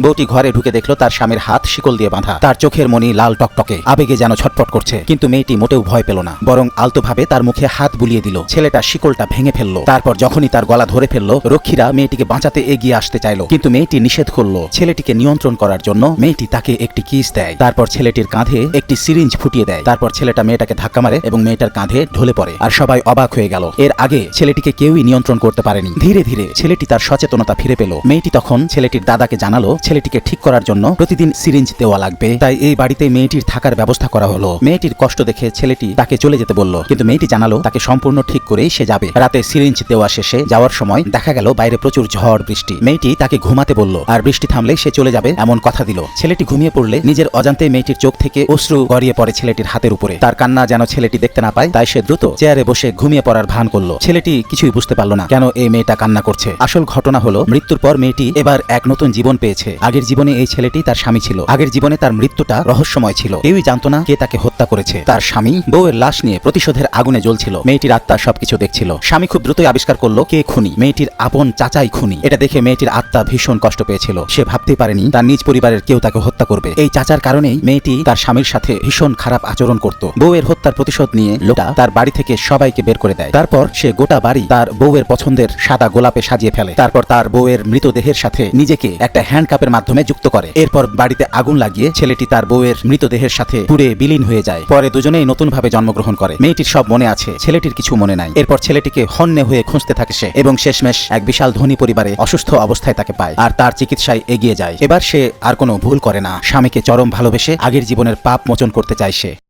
বউটি ঘরে ঢুকে দেখল তার স্বামীর হাত শিকল দিয়ে বাঁধা। তার চোখের মনি লাল টকটকে। আবেগে যেন ছটফট করছে। কিন্তু মেয়েটি মোটেও ভয় পেল না। বরং আলতোভাবে তার মুখে হাত বুলিয়ে দিল। ছেলেটা শিকলটা ভেঙে ফেলল। তারপর যখনই তার গলা ধরে ফেলল, রক্ষীরা মেয়েটিকে বাঁচাতে এগিয়ে আসতে চাইলো। কিন্তু মেয়েটি নিষেধ করল ছেলেটিকে নিয়ন্ত্রণ করার জন্য মেয়েটি তাকে একটি কিস দেয়। তারপর ছেলেটির কাঁধে একটি সিরিঞ্জ ফুটিয়ে দেয়। তারপর ছেলেটা মেয়েটাকে ধাক্কা মারে এবং মেয়েটার কাঁধে ঢলে পড়ে। আর সবাই অবাক হয়ে গেল। এর আগে ছেলেটিকে কেউই নিয়ন্ত্রণ করতে পারেনি। ধীরে ধীরে ছেলেটি তার সচেতনতা ফিরে পেল। মেয়েটি তখন ছেলেটির দাদাকে জানালো ছেলেটিকে ঠিক করার জন্য প্রতিদিন সিরিঞ্জ দেওয়া লাগবে। তাই এই বাড়িতে মেয়েটির থাকার ব্যবস্থা করা হলো। মেয়েটির কষ্ট দেখে ছেলেটি তাকে চলে যেতে বলল, কিন্তু মেয়েটি জানালো তাকে সম্পূর্ণ ঠিক করেই সে যাবে। রাতে সিরিঞ্জ দেওয়া শেষে যাওয়ার সময় দেখা গেল বাইরে প্রচুর ঝড় বৃষ্টি। মেয়েটি তাকে ঘুমাতে বলল, আর বৃষ্টি থামলে সে চলে যাবে, এমন কথা দিল। ছেলেটি ঘুমিয়ে পড়লে নিজের অজান্তে মেয়েটির চোখ থেকে অশ্রু গড়িয়ে পড়ে ছেলেটির হাতের উপরে। তার কান্না যেন ছেলেটি দেখতে না পায়, তাই সে দ্রুত চেয়ারে বসে ঘুমিয়ে পড়ার ভান করল। ছেলেটি কিছুই বুঝতে পারল না, কেন এই মেয়েটা কান্না করছে। আসল ঘটনা হলো, মৃত্যুর পর মেয়েটি এবার এক নতুন জীবন পেয়েছে। আগের জীবনে এই ছেলেটি তার স্বামী ছিল। আগের জীবনে তার মৃত্যুটা রহস্যময় ছিল। কেউই জানতো না কে তাকে হত্যা করেছে। তার স্বামী বউয়ের লাশ নিয়ে প্রতিশোধের আগুনে জ্বলছিল। মেয়েটির আত্মা সবকিছু দেখছিল। স্বামী খুব দ্রুতই আবিষ্কার করল, কে খুনি? মেয়েটির আপন চাচাই খুনি। এটা দেখে মেয়েটির আত্মা ভীষণ কষ্ট পেয়েছিল। সে ভাবতে পারেনি, তার নিজ পরিবারের কেউ তাকে হত্যা করবে। এই চাচার কারণেই মেয়েটি তার স্বামীর সাথে ভীষণ খারাপ আচরণ করত। বউয়ের হত্যার প্রতিশোধ নিয়ে লোকটা তার বাড়ি থেকে সবাইকে বের করে দেয়। তারপর সে গোটা বাড়ি তার বউয়ের পছন্দের সাদা গোলাপে সাজিয়ে ফেলে। তারপর তার বউয়ের মৃতদেহের সাথে নিজেকে একটা হ্যান্ড কাপের মাধ্যমে যুক্ত করে। এরপর বাড়িতে আগুন লাগিয়ে ছেলেটি তার বউয়ের মৃতদেহের সাথে পুড়ে বিলীন হয়ে যায়। পরে দুজনেই নতুনভাবে জন্মগ্রহণ করে। মেয়েটির সব মনে আছে, ছেলেটির কিছু মনে নাই। এরপর ছেলেটিকে হন্যে হয়ে খুঁজতে থাকে সে এবং শেষমেশ এক বিশাল ধনী পরিবারে অসুস্থ অবস্থায় তাকে পায় আর তার চিকিৎসায় এগিয়ে যায়। এবার সে আর কোনো ভুল করে না। স্বামীকে চরম ভালোবেসে আগের জীবনের পাপ মোচন করতে চায় সে।